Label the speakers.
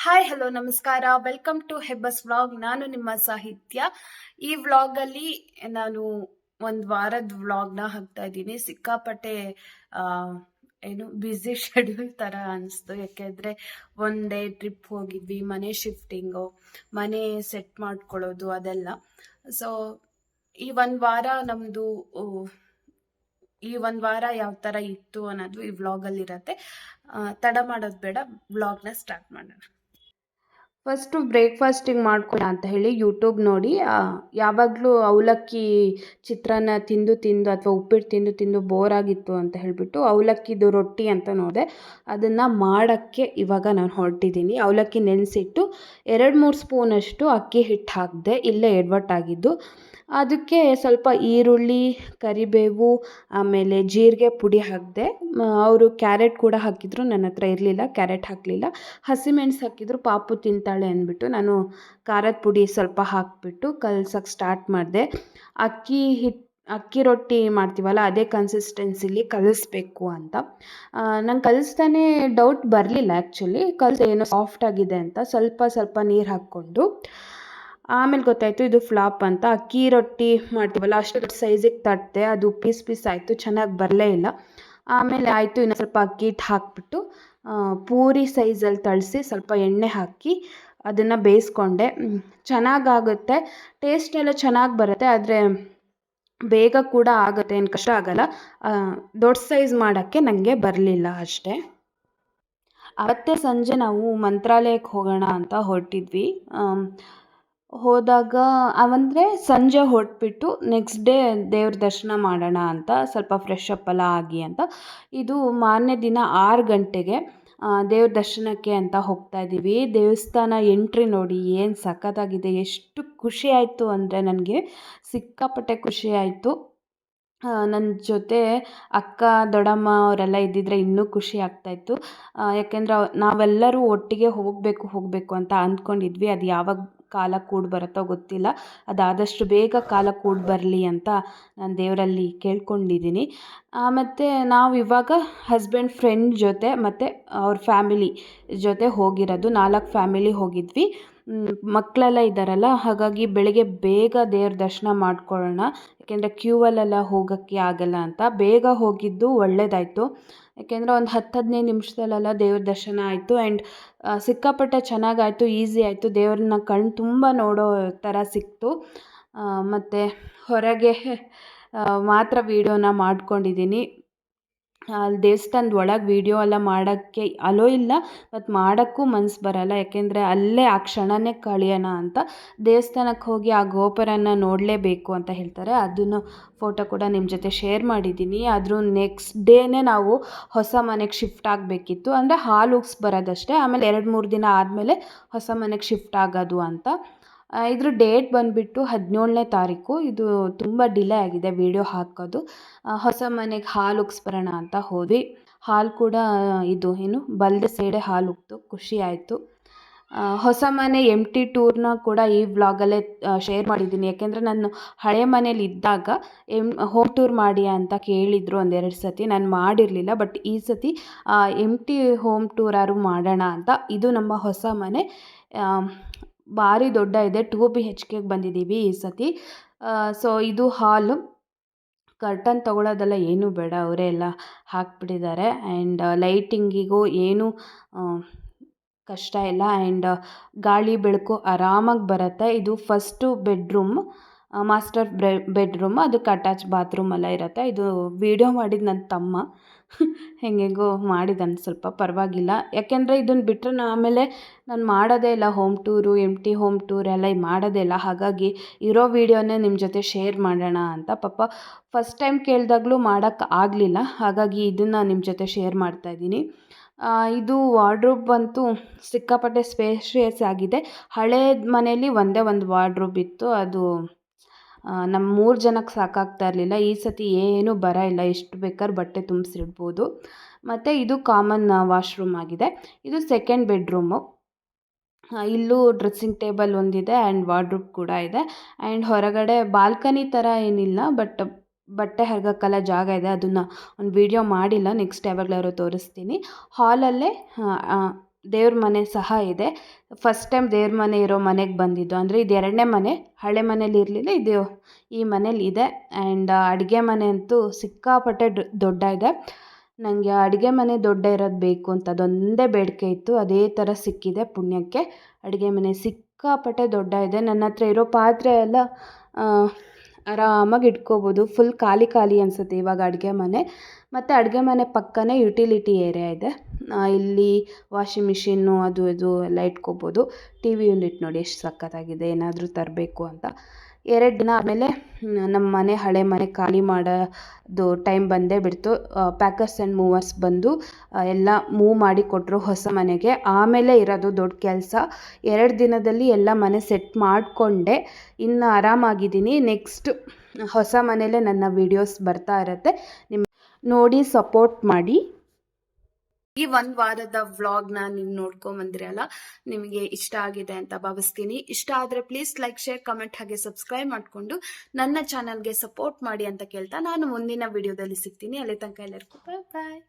Speaker 1: Hi hello ನಮಸ್ಕಾರ. Welcome to ಹೆಬ್ಬಸ್ vlog ನಾನು ನಿಮ್ಮ ಸಾಹಿತ್ಯ. ಈ ವ್ಲಾಗಲ್ಲಿ ನಾನು ಒಂದು ವಾರದ ವ್ಲಾಗ್ನ ಹಾಕ್ತಾ ಇದ್ದೀನಿ. ಸಿಕ್ಕಾಪಟ್ಟೆ ಏನು ಬ್ಯುಸಿ ಶೆಡ್ಯೂಲ್ ಥರ ಅನಿಸ್ತು. ಯಾಕೆಂದರೆ ಒಂದೇ ಡೇ ಟ್ರಿಪ್ ಹೋಗಿದ್ವಿ ಮನೆ ಶಿಫ್ಟಿಂಗು ಮನೆ ಸೆಟ್ ಮಾಡ್ಕೊಳ್ಳೋದು ಅದೆಲ್ಲ. ಸೊ ಈ ಒಂದು ವಾರ ನಮ್ಮದು ಈ ಒಂದು ವಾರ ಯಾವ ಥರ ಇತ್ತು ಅನ್ನೋದು ಈ ವ್ಲಾಗಲ್ಲಿ ಇರತ್ತೆ ಆ, ತಡ ಮಾಡೋದು ಬೇಡ. ವ್ಲಾಗ್ನ ಸ್ಟಾರ್ಟ್ ಮಾಡೋಣ. ಫಸ್ಟು ಬ್ರೇಕ್ಫಾಸ್ಟಿಗೆ ಮಾಡ್ಕೊಳ ಅಂತ ಹೇಳಿ ಯೂಟ್ಯೂಬ್ ನೋಡಿ ಯಾವಾಗಲೂ ಅವಲಕ್ಕಿ ಚಿತ್ರಾನ್ನ ತಿಂದು ತಿಂದು ಅಥವಾ ಉಪ್ಪಿಟ್ಟು ತಿಂದು ತಿಂದು ಬೋರ್ ಆಗಿತ್ತು ಅಂತ ಹೇಳಿಬಿಟ್ಟು ಅವಲಕ್ಕಿದು ರೊಟ್ಟಿ ಅಂತ ನೋಡಿದೆ. ಅದನ್ನು ಮಾಡೋಕ್ಕೆ ಇವಾಗ ನಾನು ಹೊರಟಿದ್ದೀನಿ. ಅವಲಕ್ಕಿ ನೆನೆಸಿಟ್ಟು ಎರಡು ಮೂರು ಸ್ಪೂನಷ್ಟು ಅಕ್ಕಿ ಹಿಟ್ಟು ಹಾಕಿದೆ ಇಲ್ಲೇ ಎಡವಟ್ಟಾಗಿದ್ದು ಅದಕ್ಕೆ ಸ್ವಲ್ಪ ಈರುಳ್ಳಿ, ಕರಿಬೇವು, ಆಮೇಲೆ ಜೀರಿಗೆ ಪುಡಿ ಹಾಕಿದೆ. ಅವರು ಕ್ಯಾರೆಟ್ ಕೂಡ ಹಾಕಿದ್ರು. ನನ್ನ ಹತ್ರ ಇರಲಿಲ್ಲ, ಕ್ಯಾರೆಟ್ ಹಾಕಲಿಲ್ಲ. ಹಸಿಮೆಣ್ಸು ಹಾಕಿದ್ರು, ಪಾಪು ತಿಂತಾಳೆ ಅಂದ್ಬಿಟ್ಟು ನಾನು ಖಾರದ ಪುಡಿ ಸ್ವಲ್ಪ ಹಾಕಿಬಿಟ್ಟು ಕಲ್ಸಕ್ಕೆ ಸ್ಟಾರ್ಟ್ ಮಾಡಿದೆ. ಅಕ್ಕಿ ಹಿಟ್ಟು ಅಕ್ಕಿ ರೊಟ್ಟಿ ಮಾಡ್ತೀವಲ್ಲ, ಅದೇ ಕನ್ಸಿಸ್ಟೆನ್ಸಿಲಿ ಕಲಿಸ್ಬೇಕು ಅಂತ. ನಂಗೆ ಕಲಿಸ್ತಾನೆ ಡೌಟ್ ಬರಲಿಲ್ಲ ಆ್ಯಕ್ಚುಲಿ ಕಲಿಸ್, ಏನೋ ಸಾಫ್ಟ್ ಆಗಿದೆ ಅಂತ ಸ್ವಲ್ಪ ಸ್ವಲ್ಪ ನೀರು ಹಾಕ್ಕೊಂಡು. ಆಮೇಲೆ ಗೊತ್ತಾಯಿತು, ಇದು ಫ್ಲಾಪ್ ಅಂತ. ಅಕ್ಕಿ ರೊಟ್ಟಿ ಮಾಡ್ತೀವಲ್ಲ, ಅಷ್ಟು ದೊಡ್ಡ ಸೈಜಿಗೆ ತಟ್ಟೆ ಅದು ಪೀಸ್ ಪೀಸ್ ಆಯಿತು, ಚೆನ್ನಾಗಿ ಬರಲೇ ಇಲ್ಲ. ಆಮೇಲೆ ಆಯಿತು ಇನ್ನು ಸ್ವಲ್ಪ ಅಕ್ಕಿ ಹಿಟ್ಟು ಹಾಕಿಬಿಟ್ಟು ಪೂರಿ ಸೈಜಲ್ಲಿ ತಳಿಸಿ ಸ್ವಲ್ಪ ಎಣ್ಣೆ ಹಾಕಿ ಅದನ್ನು ಬೇಯಿಸ್ಕೊಂಡೆ. ಚೆನ್ನಾಗಾಗುತ್ತೆ. ಟೇಸ್ಟ್ ಎಲ್ಲ ಚೆನ್ನಾಗಿ ಬರುತ್ತೆ, ಆದರೆ ಬೇಗ ಕೂಡ ಆಗುತ್ತೆ, ಏನು ಕಷ್ಟ ಆಗಲ್ಲ. ದೊಡ್ಡ ಸೈಜ್ ಮಾಡೋಕ್ಕೆ ನನಗೆ ಬರಲಿಲ್ಲ ಅಷ್ಟೇ. ಅವತ್ತೇ ಸಂಜೆ ನಾವು ಮಂತ್ರಾಲಯಕ್ಕೆ ಹೋಗೋಣ ಅಂತ ಹೊರಟಿದ್ವಿ. ಹೋದಾಗ ಅವಂದರೆ ಸಂಜೆ ಹೊರಟ್ಬಿಟ್ಟು ನೆಕ್ಸ್ಟ್ ಡೇ ದೇವ್ರ ದರ್ಶನ ಮಾಡೋಣ ಅಂತ, ಸ್ವಲ್ಪ ಫ್ರೆಶ್ ಅಪ್ ಎಲ್ಲ ಆಗಿ ಅಂತ. ಇದು ಮಾರನೇ ದಿನ ಆರು ಗಂಟೆಗೆ ದೇವ್ರ ದರ್ಶನಕ್ಕೆ ಅಂತ ಹೋಗ್ತಾ ಇದ್ದೀವಿ. ದೇವಸ್ಥಾನ ಎಂಟ್ರಿ ನೋಡಿ ಏನು ಸಖತ್ತಾಗಿದೆ, ಎಷ್ಟು ಖುಷಿ ಆಯಿತು ಅಂದರೆ ನನಗೆ, ಸಿಕ್ಕಾಪಟ್ಟೆ ಖುಷಿ ಆಯಿತು. ನನ್ನ ಜೊತೆ ಅಕ್ಕ, ದೊಡ್ಡಮ್ಮ ಅವರೆಲ್ಲ ಇದ್ದಿದ್ರೆ ಇನ್ನೂ ಖುಷಿ ಆಗ್ತಾಯಿತ್ತು ಯಾಕೆಂದರೆ ನಾವೆಲ್ಲರೂ ಒಟ್ಟಿಗೆ ಹೋಗಬೇಕು ಹೋಗಬೇಕು ಅಂತ ಅಂದ್ಕೊಂಡಿದ್ವಿ. ಅದು ಯಾವಾಗ ಕಾಲ ಕೂಡಿ ಬರುತ್ತೋ ಗೊತ್ತಿಲ್ಲ. ಅದಾದಷ್ಟು ಬೇಗ ಕಾಲ ಕೂಡಿ ಬರಲಿ ಅಂತ ನಾನು ದೇವರಲ್ಲಿ ಕೇಳ್ಕೊಂಡಿದ್ದೀನಿ ಮತ್ತು ನಾವು ಇವಾಗ ಹಸ್ಬೆಂಡ್ ಫ್ರೆಂಡ್ ಜೊತೆ ಮತ್ತು ಅವ್ರ ಫ್ಯಾಮಿಲಿ ಜೊತೆ ಹೋಗಿರೋದು. ನಾಲ್ಕು ಫ್ಯಾಮಿಲಿ ಹೋಗಿದ್ವಿ. ಮಕ್ಕಳೆಲ್ಲ ಇದ್ದಾರಲ್ಲ ಹಾಗಾಗಿ ಬೆಳಗ್ಗೆ ಬೇಗ ದೇವ್ರ ದರ್ಶನ ಮಾಡ್ಕೊಳ್ಳೋಣ. ಯಾಕೆಂದರೆ ಕ್ಯೂವಲ್ಲೆಲ್ಲ ಹೋಗೋಕ್ಕೆ ಆಗಲ್ಲ ಅಂತ. ಬೇಗ ಹೋಗಿದ್ದು ಒಳ್ಳೆಯದಾಯ್ತು ಯಾಕೆಂದರೆ ಒಂದು ಹತ್ತು ಹದಿನೈದು ನಿಮಿಷದಲ್ಲೆಲ್ಲ ದೇವ್ರ ದರ್ಶನ ಆಯಿತು. ಆ್ಯಂಡ್ ಸಿಕ್ಕಾಪಟ್ಟೆ ಚೆನ್ನಾಗಾಯಿತು, ಈಸಿ ಆಯಿತು. ದೇವ್ರನ್ನ ಕಣ್ಣು ತುಂಬ ನೋಡೋ ಥರ ಸಿಕ್ತು. ಮತ್ತು ಹೊರಗೆ ಮಾತ್ರ ವೀಡಿಯೋನ ಮಾಡ್ಕೊಂಡಿದ್ದೀನಿ ಅಲ್ಲಿ ದೇವಸ್ಥಾನದ ಒಳಗೆ ವೀಡಿಯೋ ಎಲ್ಲ ಮಾಡೋಕ್ಕೆ ಅಲೋ ಇಲ್ಲ ಮತ್ತು ಮಾಡೋಕ್ಕೂ ಮನ್ಸು ಬರಲ್ಲ. ಯಾಕೆಂದರೆ ಅಲ್ಲೇ ಆ ಕ್ಷಣನೇ ಕಳೆಯೋಣ ಅಂತ ದೇವಸ್ಥಾನಕ್ಕೆ ಹೋಗಿ ಆ ಗೋಪುರನ ನೋಡಲೇಬೇಕು ಅಂತ ಹೇಳ್ತಾರೆ. ಅದನ್ನು ಫೋಟೋ ಕೂಡ ನಿಮ್ಮ ಜೊತೆ ಶೇರ್ ಮಾಡಿದ್ದೀನಿ. ಆದರೂ ನೆಕ್ಸ್ಟ್ ಡೇನೇ ನಾವು ಹೊಸ ಮನೆಗೆ ಶಿಫ್ಟ್ ಆಗಬೇಕಿತ್ತು. ಅಂದರೆ ಹಾಲು ಉಗ್ಸ್ ಬರೋದಷ್ಟೇ. ಆಮೇಲೆ ಎರಡು ಮೂರು ದಿನ ಆದಮೇಲೆ ಹೊಸ ಮನೆಗೆ ಶಿಫ್ಟ್ ಆಗೋದು ಅಂತ. ಇದ್ರ ಡೇಟ್ ಬಂದುಬಿಟ್ಟು ಹದಿನೇಳನೇ ತಾರೀಕು. ಇದು ತುಂಬ ಡಿಲೇ ಆಗಿದೆ ವೀಡಿಯೋ ಹಾಕೋದು. ಹೊಸ ಮನೆಗೆ ಹಾಲು ಉಗ್ಸ್ಬರೋಣ ಅಂತ ಹೋದ್ವಿ. ಹಾಲು ಕೂಡ ಇದು ಏನು, ಬಲ್ದ ಸೈಡೆ ಹಾಲು ಉಗ್ತು ಖುಷಿ ಆಯಿತು. ಹೊಸ ಮನೆ ಎಂ ಟಿ ಟೂರ್ನ ಕೂಡ ಈ ವ್ಲಾಗಲ್ಲೇ ಶೇರ್ ಮಾಡಿದ್ದೀನಿ. ಯಾಕೆಂದರೆ ನಾನು ಹಳೆ ಮನೇಲಿ ಇದ್ದಾಗ ಎಂ ಹೋಮ್ ಟೂರ್ ಮಾಡಿ ಅಂತ ಕೇಳಿದರು ಒಂದೆರಡು ಸತಿ. ನಾನು ಮಾಡಿರಲಿಲ್ಲ ಬಟ್ ಈ ಸತಿ ಎಂಟಿ ಹೋಮ್ ಟೂರಾದ್ರು ಮಾಡೋಣ ಅಂತ. ಇದು ನಮ್ಮ ಹೊಸ ಮನೆ. ಭಾರಿ ದೊಡ್ಡ ಇದೆ. ಟೂ ಬಿ ಹೆಚ್ ಕೆಗೆ ಬಂದಿದ್ದೀವಿ ಈ ಸತಿ. ಸೊ ಇದು ಹಾಲು. ಕರ್ಟನ್ ತೊಗೊಳೋದೆಲ್ಲ ಏನೂ ಬೇಡ, ಅವರೇ ಎಲ್ಲ ಹಾಕ್ಬಿಟ್ಟಿದ್ದಾರೆ. ಆ್ಯಂಡ್ ಲೈಟಿಂಗಿಗೂ ಏನು ಕಷ್ಟ ಇಲ್ಲ. ಆ್ಯಂಡ್ ಗಾಳಿ, ಬೆಳಕು ಆರಾಮಾಗಿ ಬರುತ್ತೆ. ಇದು ಫಸ್ಟು ಬೆಡ್ರೂಮ್ ಮಾಸ್ಟರ್ ಬೆಡ್ರೂಮ್. ಅದಕ್ಕೆ ಅಟ್ಯಾಚ್ ಬಾತ್ರೂಮ್ ಎಲ್ಲ ಇರುತ್ತೆ. ಇದು ವೀಡಿಯೋ ಮಾಡಿದ ನನ್ನ ತಮ್ಮ. ಹೆಂಗೆಂಗೋ ಮಾಡಿದ್ದಾನೆ, ಸ್ವಲ್ಪ ಪರವಾಗಿಲ್ಲ. ಯಾಕೆಂದರೆ ಇದನ್ನು ಬಿಟ್ಟರೆ ನಾ ಆಮೇಲೆ ನಾನು ಮಾಡೋದೇ ಇಲ್ಲ home tour empty home tour ಎಲ್ಲ ಮಾಡೋದೇ ಇಲ್ಲ. ಹಾಗಾಗಿ ಇರೋ ವೀಡಿಯೋನೇ ನಿಮ್ಮ ಜೊತೆ ಶೇರ್ ಮಾಡೋಣ ಅಂತ ಪಾಪ ಫಸ್ಟ್ ಟೈಮ್ ಕೇಳಿದಾಗಲೂ ಮಾಡೋಕ್ಕೆ ಆಗಲಿಲ್ಲ. ಹಾಗಾಗಿ ಇದನ್ನು ನಿಮ್ಮ ಜೊತೆ ಶೇರ್ ಮಾಡ್ತಾ ಇದ್ದೀನಿ. ಇದು ವಾರ್ಡ್ರೋಬ್ ಅಂತೂ ಸಿಕ್ಕಾಪಟ್ಟೆ ಸ್ಪೇಷಿಯಸ್ ಆಗಿದೆ. ಹಳೇದು ಮನೇಲಿ ಒಂದೇ ಒಂದು ವಾರ್ಡ್ರೋಬ್ ಇತ್ತು. ಅದು ನಮ್ಮ ಮೂರು ಜನಕ್ಕೆ ಸಾಕಾಗ್ತಾ ಇರಲಿಲ್ಲ. ಈ ಸತಿ ಏನೂ ಬರ ಇಲ್ಲ. ಎಷ್ಟು ಬೇಕಾದ್ರೂ ಬಟ್ಟೆ ತುಂಬಿಸಿಡ್ಬೋದು. ಮತ್ತು ಇದು ಕಾಮನ್ ವಾಶ್ರೂಮ್ ಆಗಿದೆ. ಇದು ಸೆಕೆಂಡ್ ಬೆಡ್ರೂಮು. ಇಲ್ಲೂ ಡ್ರೆಸ್ಸಿಂಗ್ ಟೇಬಲ್ ಒಂದಿದೆ ಆ್ಯಂಡ್ ವಾರ್ಡ್ರೂಬ್ ಕೂಡ ಇದೆ. ಆ್ಯಂಡ್ ಹೊರಗಡೆ ಬಾಲ್ಕನಿ ಥರ ಏನಿಲ್ಲ. ಬಟ್ ಬಟ್ಟೆ ಹರ್ಗಕ್ಕೆಲ್ಲ ಜಾಗ ಇದೆ. ಅದನ್ನು ಒಂದು ವೀಡಿಯೋ ಮಾಡಿಲ್ಲ. ನೆಕ್ಸ್ಟ್ ಯಾವಾಗಲಾದ್ರು ತೋರಿಸ್ತೀನಿ. ಹಾಲಲ್ಲೇ ದೇವ್ರ ಮನೆ ಸಹ ಇದೆ. ಫಸ್ಟ್ ಟೈಮ್ ದೇವ್ರ ಮನೆ ಇರೋ ಮನೆಗೆ ಬಂದಿದ್ದು. ಅಂದರೆ ಇದು ಎರಡನೇ ಮನೆ, ಹಳೆ ಮನೇಲಿ ಇರಲಿಲ್ಲ, ಇದು ಈ ಮನೇಲಿ ಇದೆ. ಆ್ಯಂಡ್ ಅಡುಗೆ ಮನೆ ಅಂತೂ ಸಿಕ್ಕಾಪಟ್ಟೆ ದೊಡ್ಡ ಇದೆ. ನನಗೆ ಅಡುಗೆ ಮನೆ ದೊಡ್ಡ ಇರೋದು ಬೇಕು ಅಂತ ಅದೊಂದೇ ಬೇಡಿಕೆ ಇತ್ತು. ಅದೇ ಥರ ಸಿಕ್ಕಿದೆ ಪುಣ್ಯಕ್ಕೆ. ಅಡುಗೆ ಮನೆ ಸಿಕ್ಕಾಪಟ್ಟೆ ದೊಡ್ಡ ಇದೆ. ನನ್ನ ಹತ್ರ ಇರೋ ಪಾತ್ರೆ ಎಲ್ಲ ಆರಾಮಾಗಿ ಇಟ್ಕೋಬೋದು. ಫುಲ್ ಖಾಲಿ ಖಾಲಿ ಅನಿಸುತ್ತೆ ಇವಾಗ ಅಡುಗೆ ಮನೆ. ಮತ್ತು ಅಡುಗೆ ಮನೆ ಪಕ್ಕನೇ ಯುಟಿಲಿಟಿ ಏರಿಯಾ ಇದೆ. ಇಲ್ಲಿ ವಾಷಿಂಗ್ ಮಿಷಿನ್ನು ಅದು, ಇದು ಎಲ್ಲ ಇಟ್ಕೋಬೋದು. ಟಿ ವಿ ಯೂನಿಟ್ ನೋಡಿ ಎಷ್ಟು ಸಖತ್ತಾಗಿದೆ, ಏನಾದರೂ ತರಬೇಕು ಅಂತ. ಎರಡು ದಿನ ಆದಮೇಲೆ ನಮ್ಮ ಮನೆ ಹಳೆ ಮನೆ ಖಾಲಿ ಮಾಡೋದು ಟೈಮ್ ಬಂದೇ ಬಿಡ್ತು. ಪ್ಯಾಕರ್ಸ್ ಆ್ಯಂಡ್ ಮೂವರ್ಸ್ ಬಂದು ಎಲ್ಲ ಮೂವ್ ಮಾಡಿ ಕೊಟ್ಟರು ಹೊಸ ಮನೆಗೆ. ಆಮೇಲೆ ಇರೋದು ದೊಡ್ಡ ಕೆಲಸ. ಎರಡು ದಿನದಲ್ಲಿ ಎಲ್ಲ ಮನೆ ಸೆಟ್ ಮಾಡಿಕೊಂಡೆ. ಇನ್ನು ಆರಾಮಾಗಿದ್ದೀನಿ. ನೆಕ್ಸ್ಟ್ ಹೊಸ ಮನೇಲೆ ನನ್ನ ವೀಡಿಯೋಸ್ ಬರ್ತಾ ಇರುತ್ತೆ. ನಿಮ್ಮ ನೋಡಿ ಸಪೋರ್ಟ್ ಮಾಡಿ. ಈ ಒಂದು ವಾರದ ವ್ಲಾಗ್ನ ನೀವು ನೋಡ್ಕೊಂಬಂದ್ರಲ್ಲ ನಿಮಗೆ ಇಷ್ಟ ಆಗಿದೆ ಅಂತ ಭಾವಿಸ್ತೀನಿ. ಇಷ್ಟ ಆದ್ರೆ ಪ್ಲೀಸ್ ಲೈಕ್ ಶೇರ್ ಕಮೆಂಟ್ ಹಾಗೆ ಸಬ್ಸ್ಕ್ರೈಬ್ ಮಾಡ್ಕೊಂಡು ನನ್ನ ಚಾನಲ್ಗೆ ಸಪೋರ್ಟ್ ಮಾಡಿ ಅಂತ ಕೇಳ್ತಾ ನಾನು ಮುಂದಿನ ವಿಡಿಯೋದಲ್ಲಿ ಸಿಗ್ತೀನಿ. ಅಲ್ಲಿ ತನಕ ಎಲ್ಲರಿಗೂ ಬಾಯ್ ಬಾಯ್